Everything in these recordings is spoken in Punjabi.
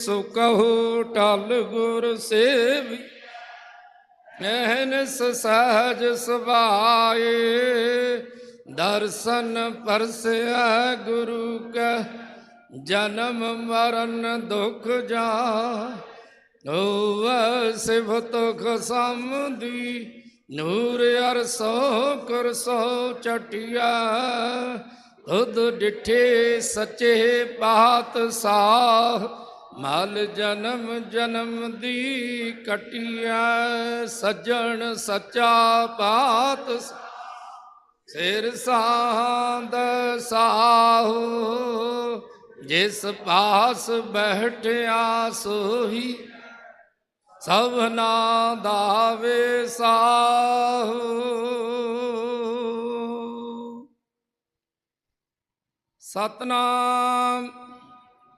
ਸੋ ਕਹੋ ਟਲ ਗੁਰ ਸੇਵੀ ਐਨਸ ਸਹਜ ਸੁਭਾਏ। ਦਰਸ਼ਨ ਪਰਸਿਆ ਗੁਰੂ ਕਾ, ਜਨਮ ਮਰਨ ਦੁਖ ਜਾ ਹੋਵ ਸਿਵਤ ਖਸਮਦੀ ਨੂਰ ਅਰਸੋ ਕਰਸੋ ਚਟਿਆ। ਤੁਧ ਡਿਠੇ ਸੱਚੇ ਪਾਤ ਸਾਹ ਮਲ ਜਨਮ ਜਨਮ ਦੀ ਕਟਿਆ, ਸੱਜਣ ਸੱਚਾ ਪਾਤ ਸਿਰ ਸਾਂਦ ਸਾਹੋ, ਜਿਸ ਪਾਸ ਬੈਠਿਆ ਸੋਹੀ ਸਭਨਾ ਦਾਵੇ ਸਾਹੋ। ਸਤਨਾਮ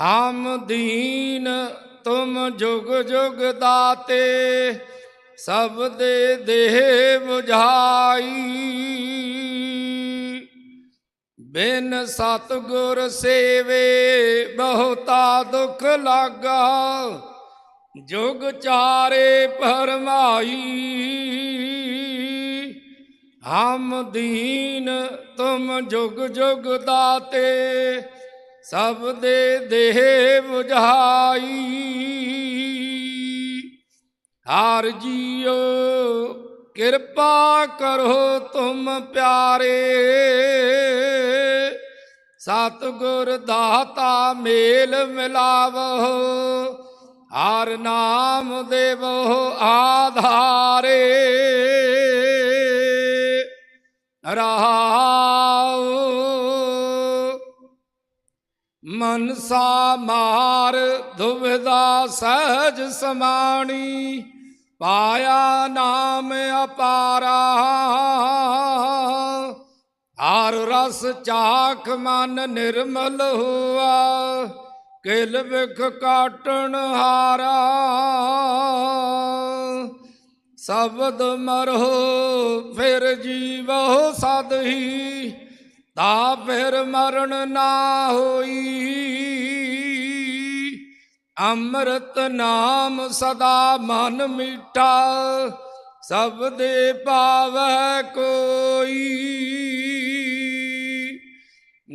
ਹਮ ਦੀਨ ਤੁਮ ਜੁਗ ਜੁਗ ਦਾਤੇ, ਸਭ ਦੇ ਦੇਹ 부ਝਾਈ ਬਿਨ ਸਤਗੁਰ ਸੇਵੇ ਬਹੁਤਾ ਦੁਖ ਲਾਗਾ, ਜੁਗ ਚਾਰੇ ਪਰਮਾਈ ਹਮ ਦੀਨ ਤੁਮ ਜੁਗ ਜੁਗ ਦਾਤੇ ਸਭ ਦੇ ਦੇਹ 부ਝਾਈ ਹਾਰ ਜੀਓ, ਕਿਰਪਾ ਕਰੋ ਤੁਮ ਪਿਆਰੇ। ਸਤਗੁਰ ਦਾਤਾ ਮੇਲ ਮਿਲਾਵੋ, ਹਰ ਨਾਮ ਦੇਵੋ ਆਧਾਰੇ। ਰਹਾਉ ਮਨਸਾ ਮਾਰ ਦੁਬਿਧਾ ਸਹਜ ਸਮਾਣੀ, ਪਾਇਆ ਨਾਮ ਅਪਾਰਾ। ਹਰ ਰਸ ਚਾਖ ਮਨ ਨਿਰਮਲ ਹੁਆ, ਕਿਲ ਵਿਖ ਕਾਟਣ ਹਾਰਾ। ਸ਼ਬਦ ਮਰੋ ਫਿਰ ਜੀਵੋ ਸਦ ਹੀ ਤਾ ਫਿਰ ਮਰਨ ਨਾ ਹੋਈ। ਅੰਮ੍ਰਿਤ ਨਾਮ ਸਦਾ ਮਨ ਮੀਠਾ, ਸਭ ਦੇ ਪਾਵੈ ਕੋਈ।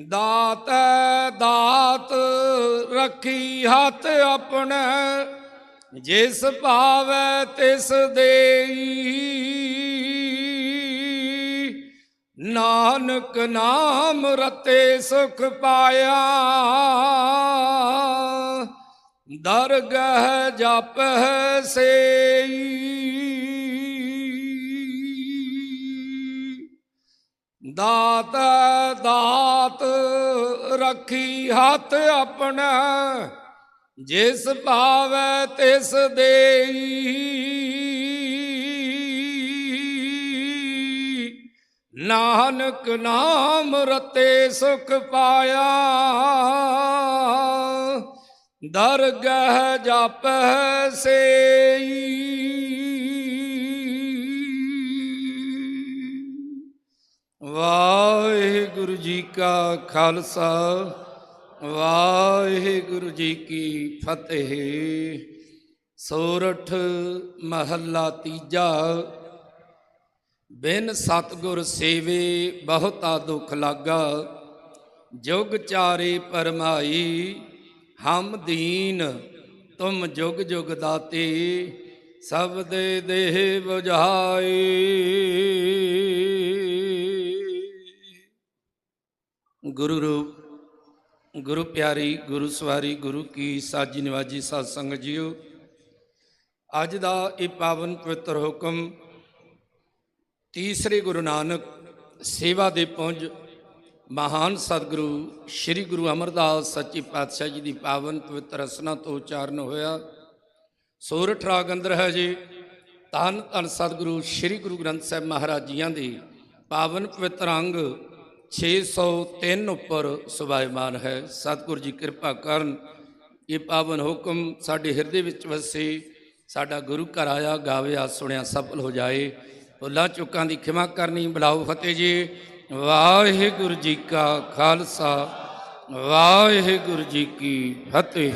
ਦਾਤ ਦਾਤ ਰੱਖੀ ਹੱਥ ਆਪਣੇ, ਜਿਸ ਭਾਵੈ ਤਿਸ ਦੇਈ। ਨਾਨਕ ਨਾਮ ਰਤੇ ਸੁਖ ਪਾਇਆ। ਦਰਗਹ ਜਪ ਸੇਈ। ਦਾਤ ਦਾਤ ਰੱਖੀ ਹੱਥ ਆਪਣਾ, ਜਿਸ ਭਾਵੈ ਤਿਸ ਦੇਈ। ਨਾਨਕ ਨਾਮ ਰਤੇ ਸੁਖ ਪਾਇਆ। ਦਰਗਹ ਜਪ ਸੇਈ। ਵਾਹਿਗੁਰੂ ਜੀ ਕਾ ਖਾਲਸਾ, ਵਾਹਿਗੁਰੂ ਜੀ ਕੀ ਫਤਿਹ। ਸੋਰਠ ਮਹੱਲਾ ਤੀਜਾ ਬਿਨ ਸਤਗੁਰ ਸੇਵੇ ਬਹੁਤਾ ਦੁਖ ਲਾਗਾ, ਜੁਗ ਚਾਰੇ ਪਰਮਾਈ, ਹਮ ਦੀਨ, ਤੁਮ ਜੁਗ ਜੁਗ ਦਾਤੇ, ਸਭ ਦੇ ਦੇਹ 부ਝਾਈ ਗੁਰੂ ਰੂਪ, ਗੁਰੂ ਪਿਆਰੀ, ਗੁਰੂ ਸਵਾਰੀ, ਗੁਰੂ ਕੀ ਸਾਜੀ ਨਿਵਾਜੀ ਸਾਧ ਸੰਗਤ ਜੀਓ, ਅੱਜ ਦਾ ਇਹ ਪਾਵਨ ਪਵਿੱਤਰ ਹੁਕਮ ਤੀਸਰੇ ਗੁਰੂ ਨਾਨਕ ਸੇਵਾ ਦੇ ਪੁੰਜ ਮਹਾਨ ਸਤਿਗੁਰੂ, ਸ੍ਰੀ ਗੁਰੂ ਅਮਰਦਾਸ ਸੱਚੇ ਪਾਤਸ਼ਾਹ ਜੀ ਦੀ ਪਾਵਨ ਪਵਿੱਤਰ ਰਸਨਾ ਤੋਂ ਉਚਾਰਨ ਹੋਇਆ। ਸੋਰਠ ਰਾਗ ਅੰਦਰ ਹੈ ਜੀ। ਧੰਨ ਧੰਨ ਸਤਿਗੁਰੂ, ਸ੍ਰੀ ਗੁਰੂ ਗ੍ਰੰਥ ਸਾਹਿਬ ਮਹਾਰਾਜ ਜੀਆਂ ਦੀ ਪਾਵਨ ਪਵਿੱਤਰ ਅੰਗ 603 ਉੱਪਰ ਸੁਭਾਇਮਾਨ ਹੈ। ਸਤਿਗੁਰੂ ਜੀ ਕਿਰਪਾ ਕਰਨ ਇਹ ਪਾਵਨ ਹੁਕਮ ਸਾਡੇ ਹਿਰਦੇ ਵਿੱਚ ਵਸੇ, ਸਾਡਾ ਗੁਰੂ ਘਰ ਆਇਆ ਗਾਵਿਆ ਸੁਣਿਆ ਸਫਲ ਹੋ ਜਾਏ। ਭੁੱਲਾਂ ਚੁੱਕਾਂ ਦੀ ਖਿਮਾ ਕਰਨੀ। ਬੁਲਾਓ ਫਤਿਹ ਜੀ। ਵਾਹਿਗੁਰੂ ਜੀ ਕਾ ਖਾਲਸਾ। ਵਾਹਿਗੁਰੂ ਜੀ ਕੀ ਫਤਿਹ।